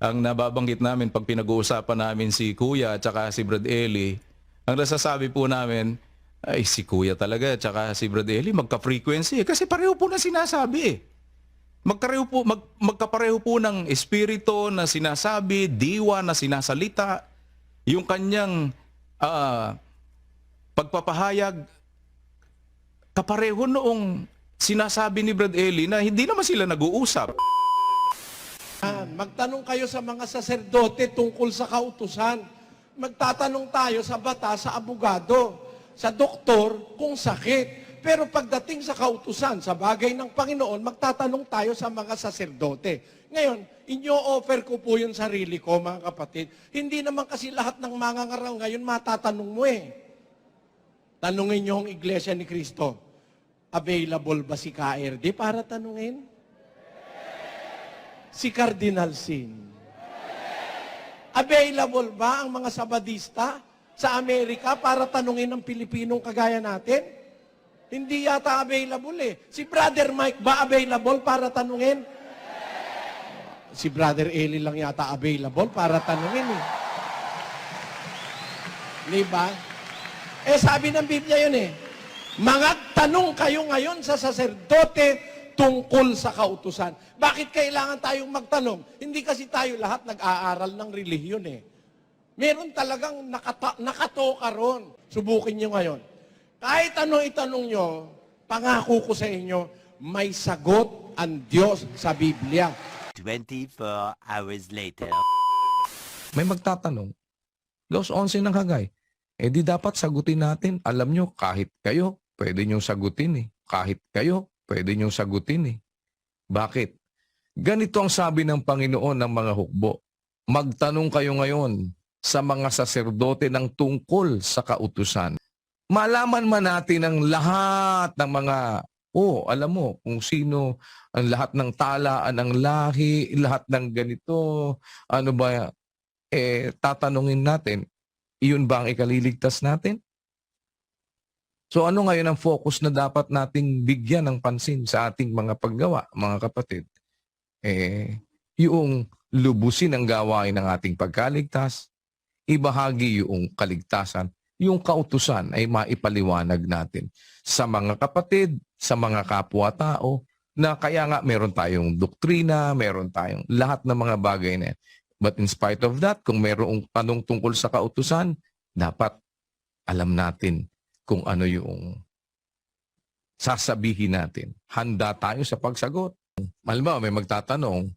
ang nababanggit namin pag pinag-uusapan namin si Kuya at saka si Brad Eli, ang nasasabi po namin, ay si Kuya talaga at saka si Brad Eli magka-frequency eh. Kasi pareho po na sinasabi eh. Magkareho po, mag, magkapareho po ng espiritu na sinasabi, diwa na sinasalita, yung kanyang ah, pagpapahayag, kapareho noong sinasabi ni Brad Eli na hindi naman sila nag-uusap. Magtanong kayo sa mga saserdote tungkol sa kautusan. Magtatanong tayo sa bata, sa abogado, sa doktor kung sakit. Pero pagdating sa kautusan, sa bagay ng Panginoon, magtatanong tayo sa mga saserdote. Ngayon, inyo-offer ko po yung sarili ko, mga kapatid. Hindi naman kasi lahat ng mga ngaraw ngayon matatanong mo eh. Tanungin niyo ang Iglesia ni Cristo, available ba si KRD para tanungin? Si Cardinal Sin. Available ba ang mga Sabadista sa Amerika para tanungin ng Pilipinong kagaya natin? Hindi yata available eh. Si Brother Mike ba available para tanungin? Si Brother Eli lang yata available para tanungin eh. Di ba? Eh sabi ng Biblia yun eh. Mga tanong kayo ngayon sa saserdote tungkol sa kautusan. Bakit kailangan tayong magtanong? Hindi kasi tayo lahat nag-aaral ng relihiyon eh. Meron talagang nakata- nakatoka ron. Subukin nyo ngayon. Kahit ano itanong nyo, pangako ko sa inyo, may sagot ang Diyos sa Biblia. 24 hours later. may magtatanong, Los 11 ng Hagay, eh di dapat sagutin natin. Alam nyo, kahit kayo, pwede nyo sagutin eh. Kahit kayo, pwede nyo sagutin eh. Bakit? Ganito ang sabi ng Panginoon ng mga hukbo. Magtanong kayo ngayon sa mga saserdote ng tungkol sa kautusan. Malaman man natin ang lahat ng mga, oh, alam mo, kung sino, ang lahat ng talaan ng lahi, lahat ng ganito, ano ba, eh, tatanungin natin, iyon ba ang ikaliligtas natin? So ano ngayon ang focus na dapat nating bigyan ng pansin sa ating mga paggawa, mga kapatid? Eh, yung lubusin ang gawain ng ating pagkaligtas, ibahagi yung kaligtasan, yung kautusan ay maipaliwanag natin sa mga kapatid, sa mga kapwa-tao, na kaya nga meron tayong doktrina, meron tayong lahat ng mga bagay na yan. But in spite of that, kung merong tanong tungkol sa kautusan, dapat alam natin kung ano yung sasabihin natin. Handa tayo sa pagsagot. Halimbawa, may magtatanong,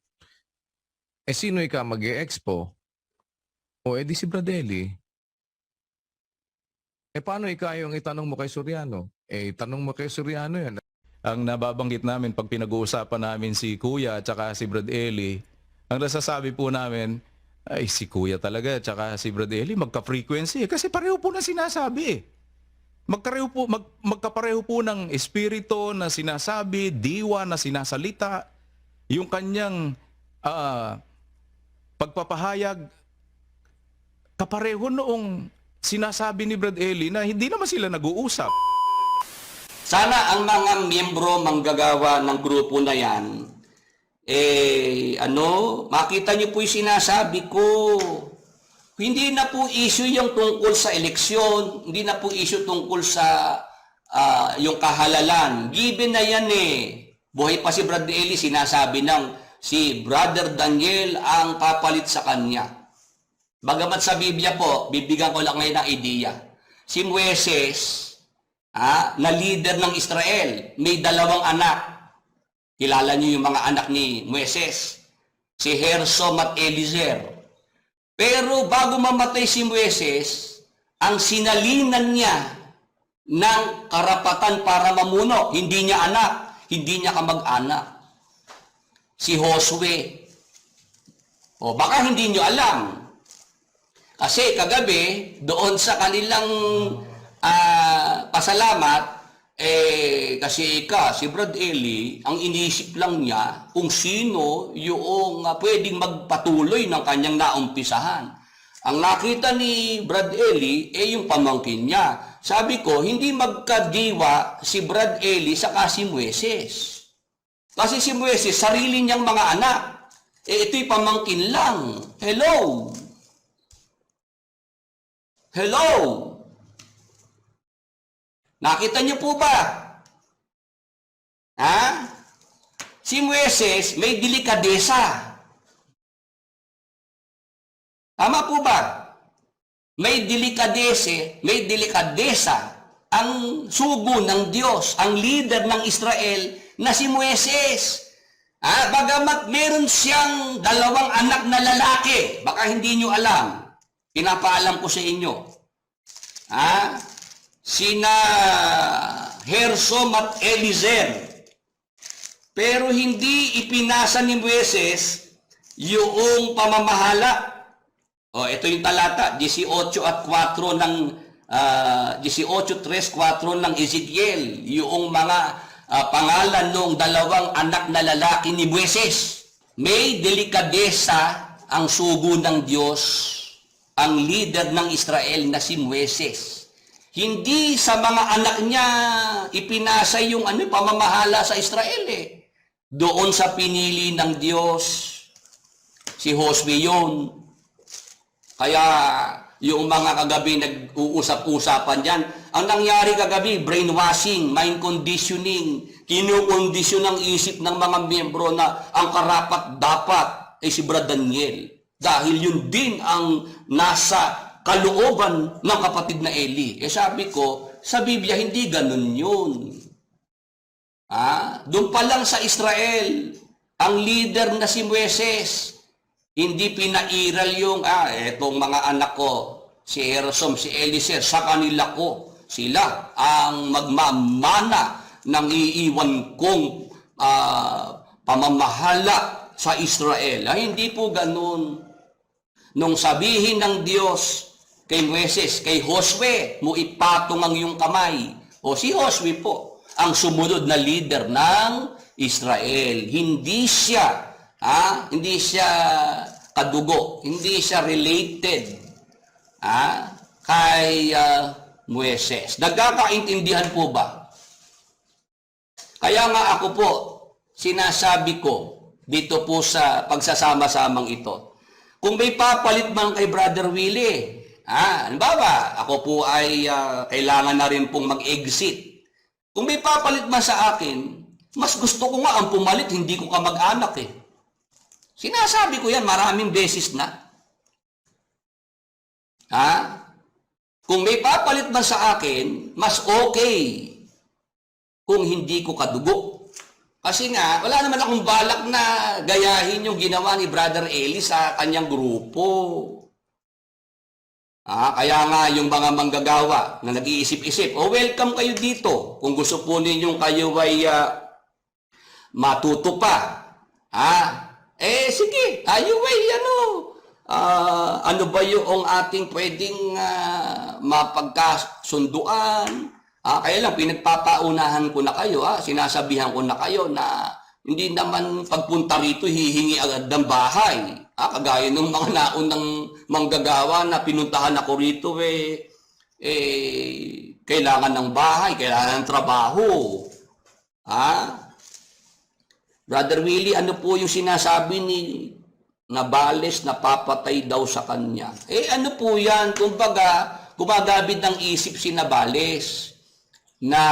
eh sino ika mag expo O edi si Bradeli. Eh paano ika yung itanong mo kay Soriano? Eh tanong mo kay Soriano yan. Ang nababanggit namin pag pinag-uusapan namin si Kuya at saka si Brad Eli, ang nasasabi po namin, ay si Kuya talaga at saka si Brad Eli magka-frequency eh. Kasi pareho po na sinasabi eh. Magkareho po, mag, magkapareho po ng espiritu na sinasabi, diwa na sinasalita, yung kanyang ah, pagpapahayag, kapareho noong sinasabi ni Brad Eli na hindi naman sila nag-uusap. Sana ang mga miyembro manggagawa ng grupo na yan, eh, ano, makita niyo po yung sinasabi ko. Hindi na po issue yung tungkol sa eleksyon, hindi na po issue tungkol sa ah, yung kahalalan. Given na yan eh. Buhay pa si Brad Eli, sinasabi ng si Brother Daniel ang kapalit sa kanya. Bagamat sa Biblia po, bibigyan ko lang ngayon ng ideya. Si Moises, ah, na leader ng Israel, may dalawang anak. Kilala niyo yung mga anak ni Moises. Si Hersom at Eliezer. Pero bago mamatay si Moises, ang sinalinan niya ng karapatan para mamuno, hindi niya anak, hindi niya kamag-anak. Si Josue. O baka hindi niyo alam, kasi kagabi, doon sa kanilang ah, pasalamat, eh, kasi ka, si Brad Eli, ang inisip lang niya kung sino yung ah, pwedeng magpatuloy ng kanyang naumpisahan. Ang nakita ni Brad Eli, eh yung pamangkin niya. Sabi ko, hindi magkadiwa si Brad Eli sa si Mueses. Kasi si Mueses, sarili niyang mga anak. Eh, ito'y pamangkin lang. Hello? Hello? Nakita niyo po ba? Ha? Si Mueses may delikadesa. Tama po ba? May delikadese, may delikadesa ang sugo ng Diyos, ang leader ng Israel na si Mueses. Ah, bagamat meron siyang dalawang anak na lalaki, baka hindi nyo alam. Pinapaalam ko sa inyo. Ah, sina Hersom at Elizer. Pero hindi ipinasa ni Mueses yung pamamahala. O, ito yung talata, 18 at 4 ng ah, 18, 3, 4 ng Ezekiel. Yung mga ah, pangalan ng dalawang anak na lalaki ni Mueses. May delikadesa ang sugo ng Diyos, ang leader ng Israel na si Mueses. Hindi sa mga anak niya ipinasa yung ano, pamamahala sa Israel eh. Doon sa pinili ng Diyos, si Josue yun. Kaya yung mga kagabi nag-uusap-usapan dyan, ang nangyari kagabi, brainwashing, mind conditioning, kinukondisyon ang isip ng mga miyembro na ang karapat dapat ay si Brad Daniel. Dahil yun din ang nasa kalooban ng kapatid na Eli. Eh sabi ko, sa Biblia hindi ganun yun. Ah, doon pa lang sa Israel, ang leader na si Moises, hindi pinairal yung, ah, etong mga anak ko, si Ersom, si Eliser, sa kanila ko, sila ang magmamana ng iiwan kong ah, pamamahala sa Israel. Ah, hindi po ganun. Nung sabihin ng Diyos kay Moises, kay Josue, mo ipatong ang iyong kamay. O si Josue po, ang sumunod na leader ng Israel. Hindi siya, ha? Hindi siya kadugo, hindi siya related ha? kay ah, Moises. Nagkakaintindihan po ba? Kaya nga ako po, sinasabi ko dito po sa pagsasama-samang ito, kung may papalit man kay Brother Willie, ah, halimbawa, ako po ay ah, kailangan na rin pong mag-exit. Kung may papalit man sa akin, mas gusto ko nga ang pumalit, hindi ko ka mag-anak eh. Sinasabi ko yan maraming beses na. Ha? Kung may papalit man sa akin, mas okay kung hindi ko kadugo. Kasi nga, wala naman akong balak na gayahin yung ginawa ni Brother Eli sa kanyang grupo. Ah, kaya nga yung mga manggagawa na nag-iisip-isip, oh welcome kayo dito. Kung gusto po ninyong kayo ay ah, matuto pa. Ah, eh sige, ayo ay ano, ah, ano ba yung ating pwedeng ah, mapagkasunduan? Ah, kaya lang pinagpapaunahan ko na kayo, ah, sinasabihan ko na kayo na hindi naman pagpunta rito hihingi agad ng bahay. Ah, kagaya ng mga naunang manggagawa na pinuntahan ako rito eh, eh kailangan ng bahay, kailangan ng trabaho. Ah, Brother Willie, ano po yung sinasabi ni Nabales na papatay daw sa kanya? Eh ano po yan? Kumbaga, gumagabid ng isip si Nabales na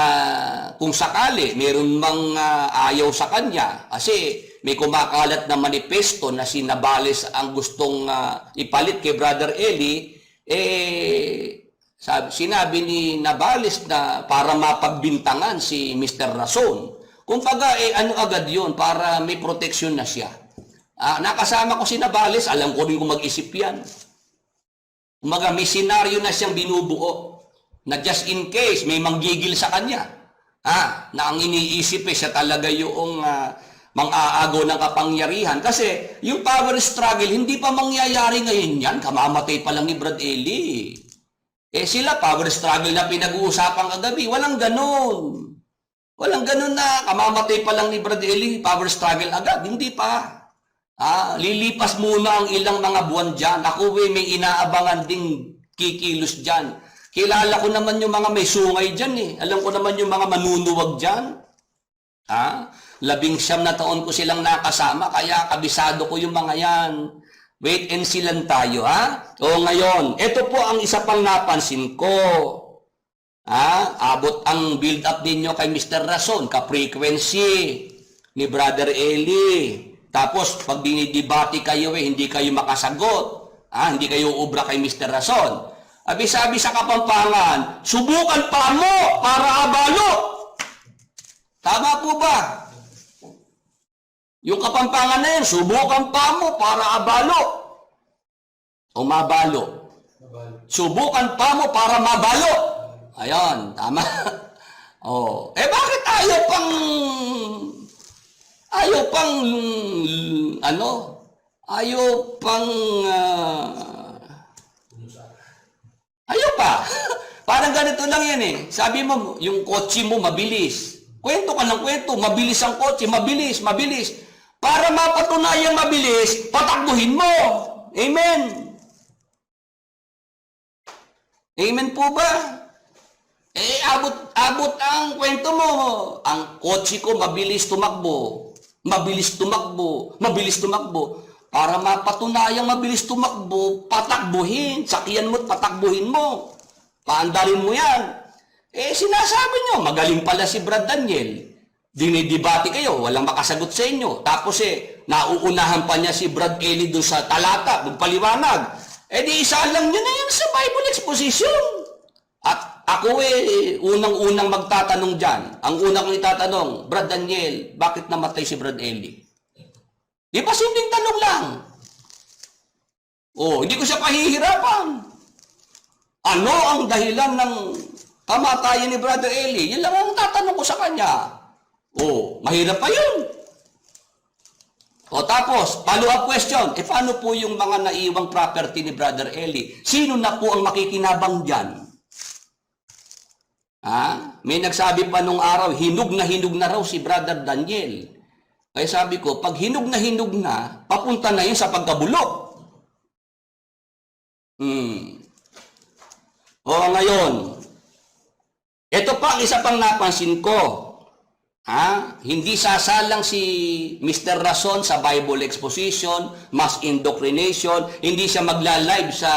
kung sakali meron mang ah, ayaw sa kanya kasi may kumakalat na manifesto na si Nabales ang gustong ah, ipalit kay Brother Eli eh sabi, sinabi ni Nabales na para mapagbintangan si Mr. Rason kumbaga eh ano agad yon para may proteksyon na siya Ah, nakasama ko si Nabales alam ko rin kung mag-isip yan Umaga, may senaryo na siyang binubuo na just in case may manggigil sa kanya. Ah, na ang iniisip eh, siya talaga yung ah, mang-aago ng kapangyarihan. Kasi yung power struggle, hindi pa mangyayari ngayon yan. Kamamatay pa lang ni Brad Eli. Eh sila, power struggle na pinag-uusapan kagabi. Walang ganon. Walang ganon na kamamatay pa lang ni Brad Eli, power struggle agad. Hindi pa. Ah, lilipas muna ang ilang mga buwan dyan. Ako eh, may inaabangan ding kikilos dyan. Kilala ko naman yung mga may sungay dyan eh. Alam ko naman yung mga manunuwag dyan. Ha? Labing siyam na taon ko silang nakasama, kaya kabisado ko yung mga yan. Wait and see lang tayo, ha? O ngayon, ito po ang isa pang napansin ko. Ha? Abot ang build-up ninyo kay Mr. Rason, ka-frequency ni Brother Eli. Tapos, pag dinidibati kayo, eh, hindi kayo makasagot. Ha? Hindi kayo ubra kay Mr. Rason. Abi-sabi sa Kapampangan, subukan pa mo para abalo. Tama po ba? Yung Kapampangan na yan, subukan pa mo para abalo. O mabalo. Subukan pa mo para mabalo. Ayan, tama. oh. Eh bakit ayaw pang ayaw pang ano? Ayaw pang ah, ayaw pa. Parang ganito lang yan eh. Sabi mo, yung kotse mo mabilis. Kwento ka ng kwento, mabilis ang kotse, mabilis, mabilis. Para mapatunayan mabilis, patakbuhin mo. Amen. Amen po ba? Eh, abot, abot ang kwento mo. Ang kotse ko mabilis tumakbo. Mabilis tumakbo. Mabilis tumakbo. Para mapatunayang mabilis tumakbo, patakbuhin. Sakyan mo't patakbuhin mo. Paandarin mo yan. Eh, sinasabi nyo, magaling pala si Brad Daniel. Dinidibati kayo, walang makasagot sa inyo. Tapos eh, nauunahan pa niya si Brad Eli doon sa talata, magpaliwanag. Eh di isa lang yun na yan sa Bible exposition. At ako eh, unang-unang magtatanong dyan. Ang unang kong itatanong, Brad Daniel, bakit namatay si Brad Eli? Di ba simpleng tanong lang? Oh, hindi ko siya pahihirapan. Ano ang dahilan ng kamatayan ni Brother Eli? Yan lang ang tatanong ko sa kanya. Oh, mahirap pa yun. O tapos, follow-up question. E paano po yung mga naiwang property ni Brother Eli? Sino na po ang makikinabang dyan? Ha? May nagsabi pa nung araw, hinug na hinug na raw si Brother Daniel. Kaya sabi ko, pag hinug na hinug na, papunta na yun sa pagkabulok. Hmm. O ngayon, ito pa ang isa pang napansin ko. Ha? Hindi sasalang si Mr. Rason sa Bible exposition, mass indoctrination, hindi siya magla-live sa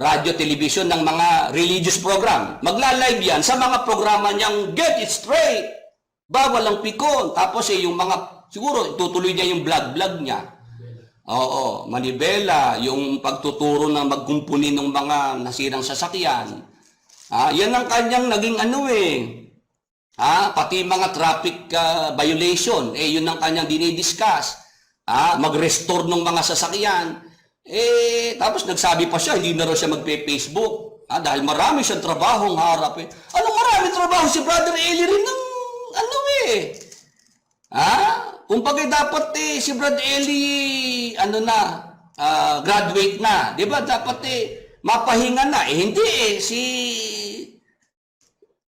radio, television ng mga religious program. Magla-live yan sa mga programa niyang Get It Straight, Bawal ang Pikon. Tapos eh, yung mga, siguro, tutuloy niya yung vlog-vlog niya. Oo, manibela, yung pagtuturo na magkumpuni ng mga nasirang sasakyan. Ah, yan ang kanyang naging ano eh. Ah, pati mga traffic ah, violation, eh yun ang kanyang dinidiscuss. Ah, mag-restore ng mga sasakyan. Eh, tapos nagsabi pa siya, hindi na raw siya magpe-Facebook. Ah, dahil marami siyang trabahong harap eh. Anong marami trabaho si Brother Eli rin ng ano eh. Ah, kung pagay dapat eh, si Brad Eli, ano na, ah, graduate na. Di ba? Dapat eh, mapahinga na. Eh, hindi eh. Si,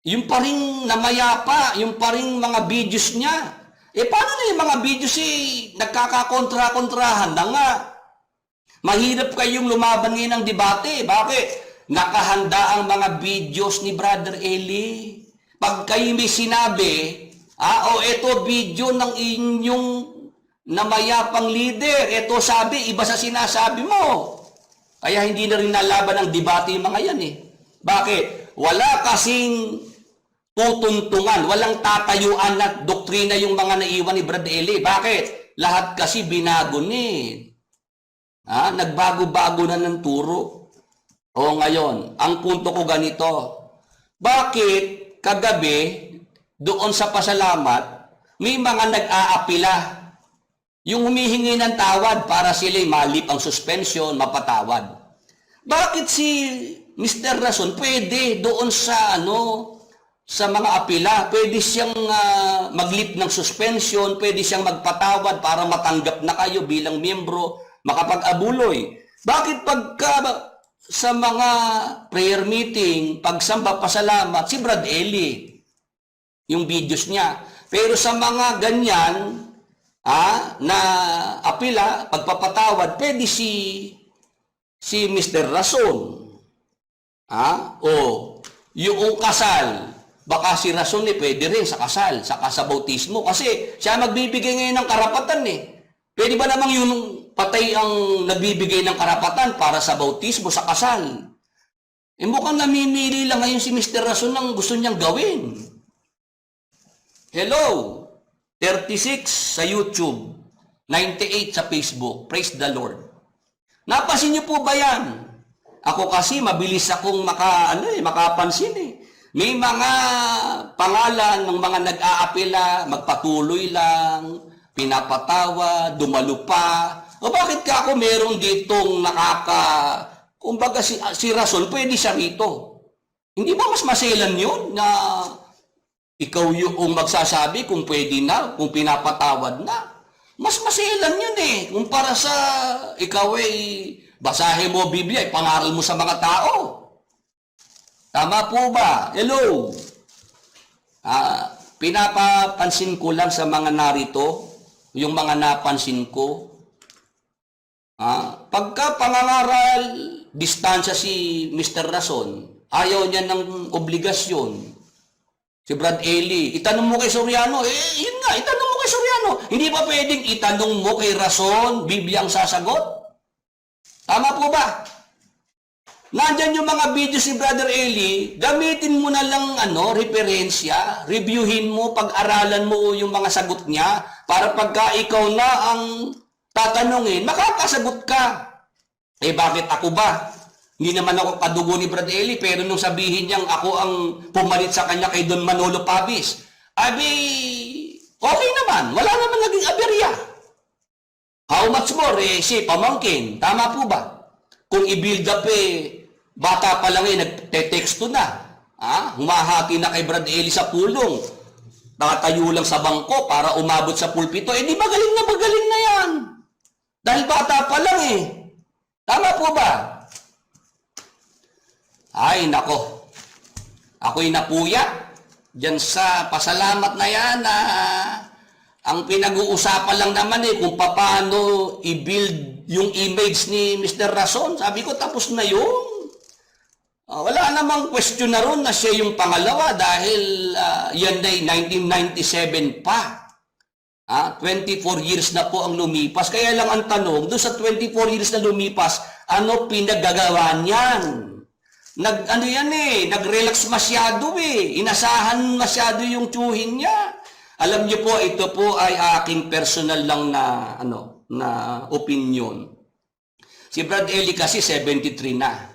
yung pa rin namayapa, yung pa rin mga videos niya. Eh, paano na yung mga videos eh, nagkakakontra-kontrahan na nga. Mahirap kayong lumaban ngayon ng debate. Bakit? Nakahanda ang mga videos ni Brother Eli. Pag kayo may sinabi, ah, o eto video ng inyong namayapang leader, eto sabi, iba sa sinasabi mo. Kaya hindi na rin nalaban ng debate yung mga yan eh. Bakit? Wala kasing tutuntungan, walang tatayuan at doktrina yung mga naiwan ni Brad Eli. Bakit? Lahat kasi binago ni. Ha? Nagbago-bago na ng turo. O ngayon, ang punto ko ganito. Bakit kagabi, doon sa pasalamat, may mga nag-aapila. Yung humihingi ng tawad para sila'y malip ang suspension, mapatawad. Bakit si Mr. Rason pwede doon sa ano sa mga apila, pwede siyang ah, maglip ng suspension, pwede siyang magpatawad para matanggap na kayo bilang miyembro, makapag-abuloy. Bakit pagka sa mga prayer meeting, pagsamba pasalamat, si Brad Eli, yung videos niya. Pero sa mga ganyan, ah, na apila, pagpapatawad, pwede si si Mr. Rason. Ah, o yung kasal, baka si Rason eh, pwede rin sa kasal, sa kasabautismo. Kasi siya magbibigay ngayon ng karapatan eh. Pwede ba namang yung patay ang nagbibigay ng karapatan para sa bautismo, sa kasal? Eh mukhang namimili lang ngayon si Mr. Rason ng gusto niyang gawin. Hello! 36 sa YouTube, 98 sa Facebook. Praise the Lord. Napansin niyo po ba yan? Ako kasi mabilis akong maka, ano eh, makapansin eh. May mga pangalan ng mga nag-aapela, magpatuloy lang, pinapatawa, dumalo pa. O bakit ka ako meron ditong nakaka... Kumbaga si, si Rason, pwede siya rito. Hindi ba mas maselan yun na ikaw yung magsasabi kung pwede na, kung pinapatawad na? Mas maselan yun eh. Kumpara sa ikaw ay basahin mo Biblia, ipangaral mo sa mga tao. Tama po ba? Hello? Ah, pinapapansin ko lang sa mga narito, yung mga napansin ko. Ah, pagka pangangaral, distansya si Mr. Rason, ayaw niya ng obligasyon. Si Brad Eli, itanong mo kay Soriano, eh, yun nga, itanong mo kay Soriano. Hindi ba pwedeng itanong mo kay Rason, Biblia ang sasagot? Tama po ba? Nandyan yung mga videos ni Brother Eli, gamitin mo na lang ano, referensya, reviewin mo, pag-aralan mo yung mga sagot niya, para pagka ikaw na ang tatanungin, makakasagot ka. Eh bakit ako ba? Hindi naman ako kadugo ni Brad Eli, pero nung sabihin niyang ako ang pumalit sa kanya kay Don Manolo Pabis, abi, okay naman, wala naman naging aberya. How much more, eh, si pamangkin, tama po ba? Kung i-build up eh, bata pa lang eh, nagte-texto na. Ha? Humahati na kay Brad Eli sa pulong. Nakatayo lang sa bangko para umabot sa pulpito. Eh di magaling na magaling na yan. Dahil bata pa lang eh. Tama po ba? Ay, nako. Ako'y napuya. Diyan sa pasalamat na yan na ang pinag-uusapan lang naman eh kung paano i-build yung image ni Mr. Rason. Sabi ko, tapos na yun. Ah, wala namang question na ron na siya yung pangalawa dahil ah, yan ay 1997 pa. Ah, 24 years na po ang lumipas. Kaya lang ang tanong, doon sa 24 years na lumipas, ano pinagagawa niyan? Nag, ano yan eh, nag-relax masyado eh. Inasahan masyado yung tsuhin niya. Alam niyo po, ito po ay aking personal lang na, ano, na opinion. Si Brad Eli kasi 73 na.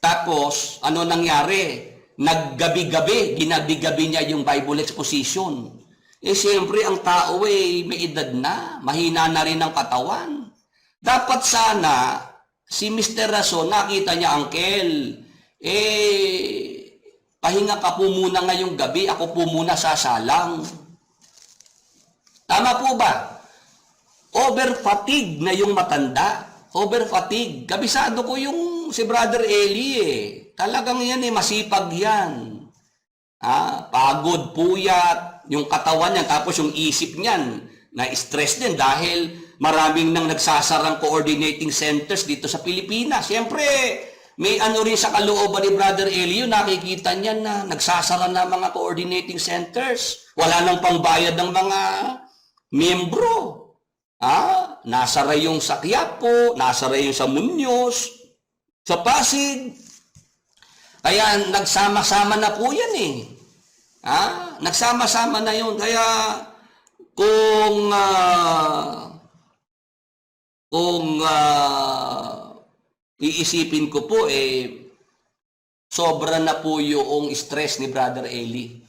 Tapos, ano nangyari? Naggabi-gabi, ginabi-gabi niya yung Bible exposition. Eh, siyempre, ang tao eh, may edad na. Mahina na rin ang katawan. Dapat sana, si Mr. Rason, nakita niya, Uncle, eh, pahinga ka po muna ngayong gabi, ako po muna sasalang. Tama po ba? Over fatigue na yung matanda. Over fatigue. Kabisado ko yung si Brother Eli eh. Talagang yan eh, masipag yan. Ah, pagod, puyat, yung katawan niya, tapos yung isip niyan, na-stress din dahil maraming nang nagsasarang coordinating centers dito sa Pilipinas. Siyempre, may ano rin sa kalooban ni Brother Elio, nakikita niya na nagsasara na mga coordinating centers. Wala nang pangbayad ng mga miyembro. Ah, nasara yung sa Quiapo, nasara yung sa Muñoz, sa Pasig. Kaya nagsama-sama na po yan eh. Ah, nagsama-sama na yun. Kaya kung ah, kung ah, iisipin ko po eh sobra na po yung stress ni Brother Eli.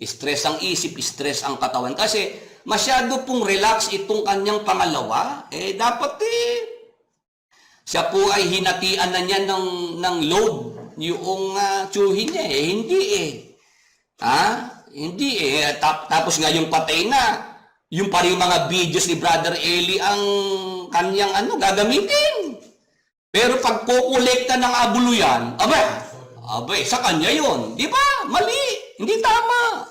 Stress ang isip, stress ang katawan. Kasi masyado pong relax itong kanyang pangalawa. Eh dapat eh siya po ay hinatian na niya ng, ng load yung uh, tsuhin niya eh. Hindi eh. Ha? Hindi eh. Tap, tapos nga yung patay na, yung pa rin mga videos ni Brother Eli ang kanyang ano, gagamitin. Pero pag kukolekta ng abulo yan, abay, abay, sa kanya yon, Di ba? Mali. Hindi tama.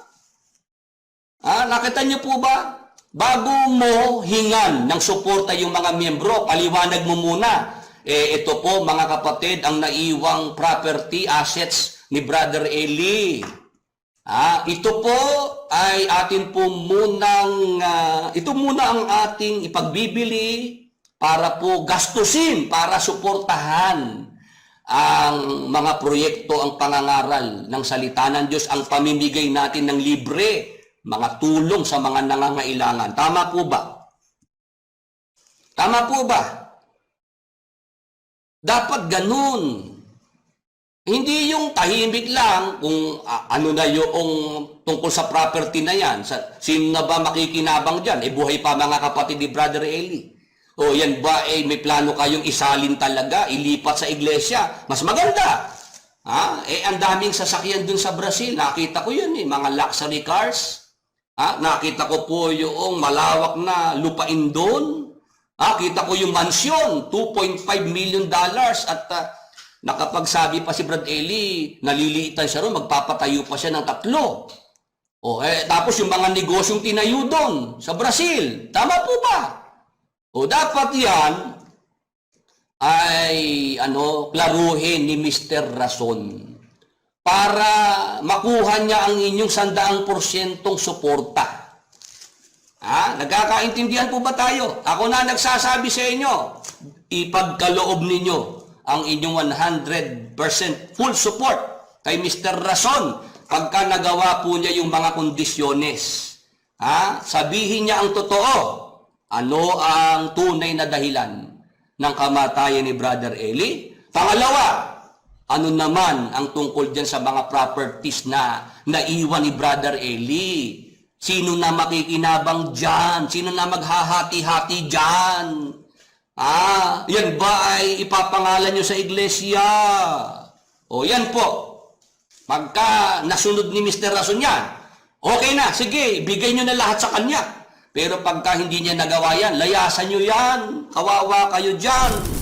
Ah, nakita niyo po ba? Bago mo hingan ng suporta yung mga miyembro, paliwanag mo muna. Eh, ito po mga kapatid, ang naiwang property assets ni Brother Eli. Ah, ito po ay atin po munang ah, ito muna ang ating ipagbibili para po gastusin para suportahan ang mga proyekto ang pangangaral ng salita ng Diyos ang pamimigay natin ng libre mga tulong sa mga nangangailangan. Tama po ba? Tama po ba dapat ganun hindi yung tahimik lang kung ah, ano na yung tungkol sa property na yan. Sa, sino na ba makikinabang dyan? Eh buhay pa mga kapatid ni Brother Eli. O yan ba eh may plano kayong isalin talaga, ilipat sa iglesia? Mas maganda. Ha? Eh ang daming sasakyan dun sa Brazil. Nakita ko yun eh, mga luxury cars. Ha? Nakita ko po yung malawak na lupain doon. Ha? Kita ko yung mansyon, 2.5 million dollars at ah, Nakapagsabi pa si Brad Eli, naliliitan siya ron, magpapatayo pa siya ng tatlo. O, eh, tapos yung mga negosyong tinayo doon sa Brazil. Tama po ba? O, dapat yan ay ano, klaruhin ni Mr. Rason para makuha niya ang inyong sandaang porsyentong suporta. Ha? Nagkakaintindihan po ba tayo? Ako na nagsasabi sa inyo, ipagkaloob ninyo ang inyong 100% full support kay Mr. Rason pagka nagawa po niya yung mga kondisyones. Ha? Sabihin niya ang totoo. Ano ang tunay na dahilan ng kamatayan ni Brother Eli? Pangalawa, ano naman ang tungkol dyan sa mga properties na naiwan ni Brother Eli? Sino na makikinabang dyan? Sino na maghahati-hati dyan? Ah, yan ba ay ipapangalan nyo sa iglesia? O yan po. Pagka nasunod ni Mr. Rason yan, okay na, sige, bigay nyo na lahat sa kanya. Pero pagka hindi niya nagawa yan, layasan nyo yan. Kawawa kayo dyan.